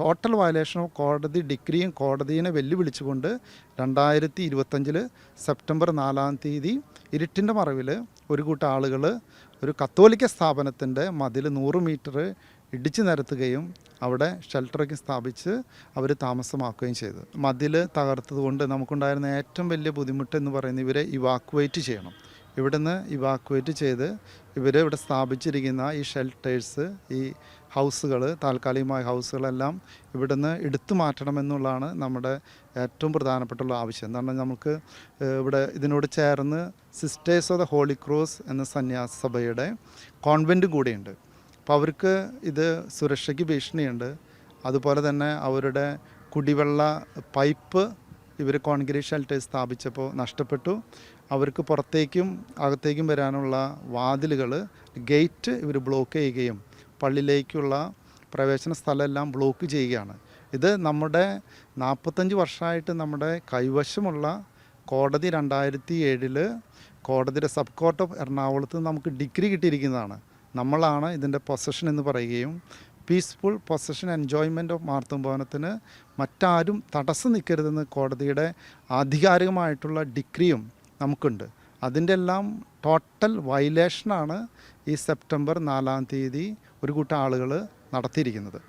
Total violation of കോടതി ഡിഗ്രിയും കോടതിയെ വെല്ലുവിളിച്ചുകൊണ്ട് രണ്ടായിരത്തി ഇരുപത്തഞ്ചിൽ സെപ്റ്റംബർ നാലാം തീയതി ഇരുട്ടിന്റെ മറവിൽ ഒരു കൂട്ടം ആളുകൾ ഒരു കത്തോലിക്ക സ്ഥാപനത്തിന്റെ മതിൽ നൂറ് മീറ്റർ ഇടിച്ചു നിരത്തുകയും അവിടെ ഷെൽട്ടറൊക്കെ സ്ഥാപിച്ച് അവർ താമസമാക്കുകയും ചെയ്തു. മതിൽ തകർത്തതുകൊണ്ട് നമുക്കുണ്ടായിരുന്ന ഏറ്റവും വലിയ ബുദ്ധിമുട്ട് എന്ന് പറയുന്നത് ഇവരെ ഇവാക്വേറ്റ് ചെയ്യണം. ഇവിടുന്ന് ഇവാക്വേറ്റ് ചെയ്ത് ഇവർ ഇവിടെ സ്ഥാപിച്ചിരിക്കുന്ന ഈ ഷെൽട്ടേഴ്സ് ഈ ഹൗസുകൾ താൽക്കാലികമായ ഹൗസുകളെല്ലാം ഇവിടുന്ന് എടുത്തു മാറ്റണമെന്നുള്ളതാണ് നമ്മുടെ ഏറ്റവും പ്രധാനപ്പെട്ടുള്ള ആവശ്യം. എന്താണ് നമുക്ക് ഇവിടെ ഇതിനോട് ചേർന്ന് sisters of the holy cross എന്ന സന്യാസ സഭയുടെ കോൺവെന്റും കൂടിയുണ്ട്. അപ്പോൾ അവർക്ക് ഇത് സുരക്ഷയ്ക്ക് ഭീഷണിയുണ്ട്. അതുപോലെ തന്നെ അവരുടെ കുടിവെള്ള പൈപ്പ് ഇവർ കോൺക്രീറ്റ് ഷെൽട്ടേഴ്സ് സ്ഥാപിച്ചപ്പോൾ നഷ്ടപ്പെട്ടു. അവർക്ക് പുറത്തേക്കും അകത്തേക്കും വരാനുള്ള വാതിലുകൾ ഗേറ്റ് ഇവർ ബ്ലോക്ക് ചെയ്യുകയും പള്ളിയിലേക്കുള്ള പ്രവേശന സ്ഥലമെല്ലാം ബ്ലോക്ക് ചെയ്യുകയാണ്. ഇത് നമ്മുടെ നാൽപ്പത്തഞ്ച് വർഷമായിട്ട് നമ്മുടെ കൈവശമുള്ള കോടതി രണ്ടായിരത്തി ഏഴിൽ കോടതിയുടെ സബ് കോർട്ട് ഓഫ് എറണാകുളത്ത് നമുക്ക് ഡിഗ്രി കിട്ടിയിരിക്കുന്നതാണ്. നമ്മളാണ് ഇതിന്റെ പൊസഷൻ എന്ന് പറയുകയും പീസ്ഫുൾ പൊസഷൻ എൻജോയ്മെന്റ് ഓഫ് മാർത്തും ഭവനത്തിന് മറ്റാരും തടസ്സം നിൽക്കരുതെന്ന് കോടതിയുടെ ആധികാരികമായിട്ടുള്ള ഡിഗ്രിയും നമുക്കുണ്ട്. അതിന്റെ എല്ലാം ടോട്ടൽ വയലേഷനാണ് ഈ സെപ്റ്റംബർ നാലാം തീയതി ഒരു കൂട്ടം ആളുകൾ നടത്തിയിരിക്കുന്നത്.